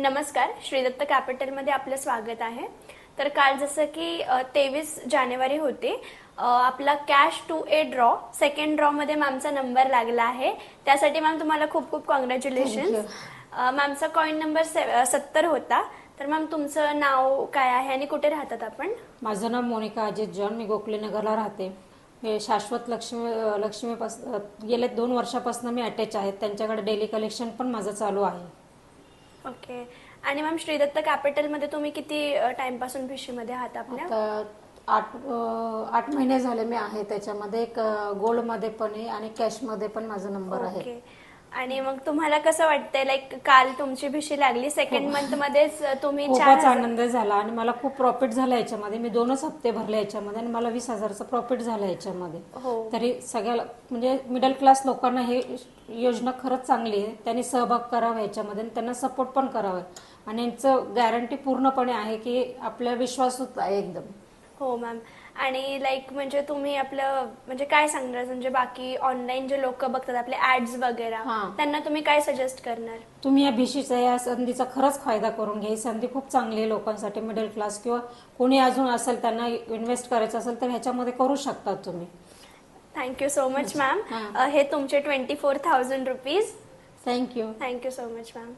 नमस्कार श्रीदत्त कॅपिटलमध्ये आपलं स्वागत आहे. तर काल जसं की तेवीस जानेवारी होती आपला cash to a draw second ड्रॉमध्ये मॅमचा नंबर लागला आहे. त्यासाठी मॅम तुम्हाला खूप खूप कॉंग्रॅच्युलेशन मॅमचा कॉईन नंबर सत्तर होता. तर मॅम तुमचं नाव काय आहे आणि कुठे राहतात आपण? माझं नाव मोनिका अजित जॉन. मी गोखलेनगरला राहते. मी शाश्वत लक्ष्मी लक्ष्मीपास गेले दोन वर्षापासून मी अटॅच आहे. त्यांच्याकडे डेली कलेक्शन पण माझं चालू आहे. ओके. आणि मॅम श्रीदत्त कॅपिटलमध्ये तुम्ही किती टाइमपासून भिशीमध्ये आहात आपल्या? आता आठ अं, आठ महिने झाले मी आहे त्याच्यामध्ये. एक गोल्डमध्ये पण आहे आणि कॅशमध्ये पण माझा नंबर आहे. ओके. आणि मग तुम्हाला कसं वाटतंय? लाईक काल तुमची भिशी लागली सेकंड मंथ मध्येच तुम्ही चार खूपच हजार- आनंद झाला आणि मला खूप प्रॉफिट झाला याच्यामध्ये. मी दोनच हप्ते भरले याच्यामध्ये आणि मला वीस हजारचं प्रॉफिट झालं याच्यामध्ये. हो. तरी सगळ्याला म्हणजे मिडल क्लास लोकांना हे योजना खरंच चांगली आहे. त्यांनी सहभाग करावा याच्यामध्ये आणि त्यांना सपोर्ट पण करावा. आणि यांचं गॅरंटी पूर्णपणे आहे की आपल्या विश्वासूच आहे एकदम. हो मॅम आणि लाईक म्हणजे तुम्ही आपलं म्हणजे काय सांगणार? म्हणजे बाकी ऑनलाईन जे लोक बघतात आपले ऍड्स वगैरे हा. त्यांना तुम्ही काय सजेस्ट करणार? तुम्ही या भिशीचा या संधीचा खरंच फायदा करून घ्या. ही संधी खूप चांगली आहे लोकांसाठी मिडल क्लास किंवा कोणी अजून असेल त्यांना इन्व्हेस्ट करायचं असेल तर ह्याच्यामध्ये करू शकता तुम्ही. थँक्यू सो मच मॅम हा. हे तुमचे twenty four thousand rupees thank you thank you so much ma'am